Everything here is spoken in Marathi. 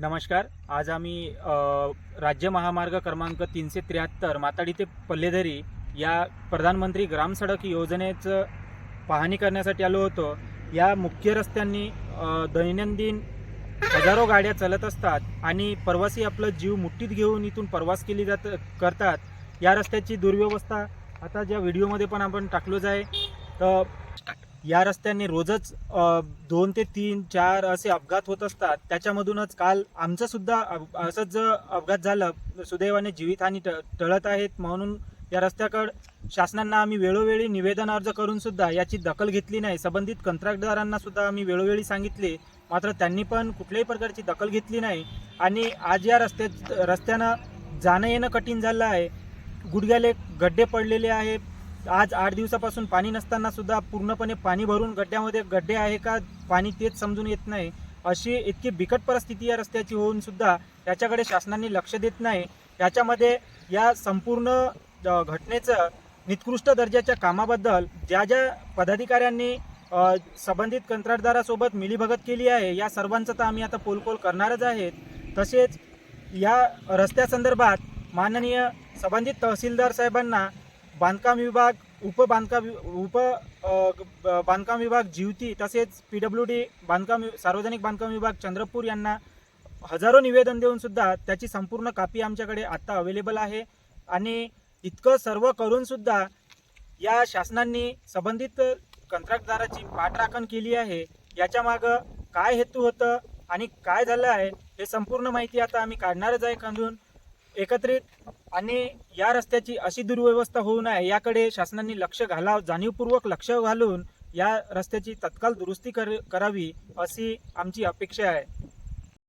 नमस्कार. आज आम्ही राज्य महामार्ग क्रमांक तीनशे त्र्याहत्तर माताडी ते पल्लेधरी या प्रधानमंत्री ग्राम सडक योजनेचं पाहणी करण्यासाठी आलो होतो. या मुख्य रस्त्यांनी दैनंदिन हजारो गाड्या चालत असतात आणि प्रवासी आपलं जीव मुठ्ठीत घेऊन इथून प्रवास केली जात करतात. या रस्त्याची दुर्व्यवस्था आता ज्या व्हिडिओमध्ये पण आपण टाकलोच आहे तर या रस्त्याने रोजच दोन ते तीन चार असे अपघात होत असतात. त्याच्यामधूनच काल आमचं सुद्धा असंच अपघात झालं सुदैवाने जीवितहानी ट टळत आहेत म्हणून या रस्त्याकड शासनांना आम्ही वेळोवेळी निवेदन अर्ज करून सुद्धा याची दखल घेतली नाही. संबंधित कंत्राटदारांना सुद्धा आम्ही वेळोवेळी सांगितले. मात्र त्यांनी पण कुठल्याही प्रकारची दखल घेतली नाही. आणि आज या रस्त्यात रस्त्यानं जाणं येणं कठीण झालं आहे. गुडघ्याले गड्डे पडलेले आहे आज आठ दिवसापासून पाणी नसताना सुद्धा पूर्णपणे पाणी भरून गड्ड्यामध्ये गड्डे आहे का पाणी तेच समजून येत नाही. अशी इतकी बिकट परिस्थिती या रस्त्याची होऊन सुद्धा याच्याकडे शासनाने लक्ष देत नाही. याच्यामध्ये या संपूर्ण घटनेचं निकृष्ट दर्जाच्या कामाबद्दल ज्या ज्या पदाधिकाऱ्यांनी संबंधित कंत्राटदारासोबत मिलीभगत केली आहे या सर्वांचं तर आम्ही आता पोलपोल करणारच आहेत. तसेच या रस्त्यासंदर्भात माननीय संबंधित तहसीलदार साहेबांना बांधकाम विभाग उप बांधकाम वि- उप बांधकाम विभाग जीवती तसेच पी डब्ल्यू डी बांधकाम वि- सार्वजनिक बांधकाम विभाग चंद्रपूर यांना हजारो निवेदन देऊन सुद्धा त्याची संपूर्ण कापी आमच्याकडे आता अवेलेबल आहे. आणि इतकं सर्व करून सुद्धा या शासनांनी संबंधित कंत्राटदाराची पाठराखण केली आहे. याच्या मागं काय हेतू होतं आणि काय झालं आहे हे संपूर्ण माहिती आता आम्ही काढणारच आहे काढून एकत्रित आणि या रस्त्याची अशी दुर्व्यवस्था होऊ नये याकडे शासनाने लक्ष घाला जाणीवपूर्वक लक्ष घालून या रस्त्याची तत्काळ दुरुस्ती कर करावी अशी आमची अपेक्षा आहे.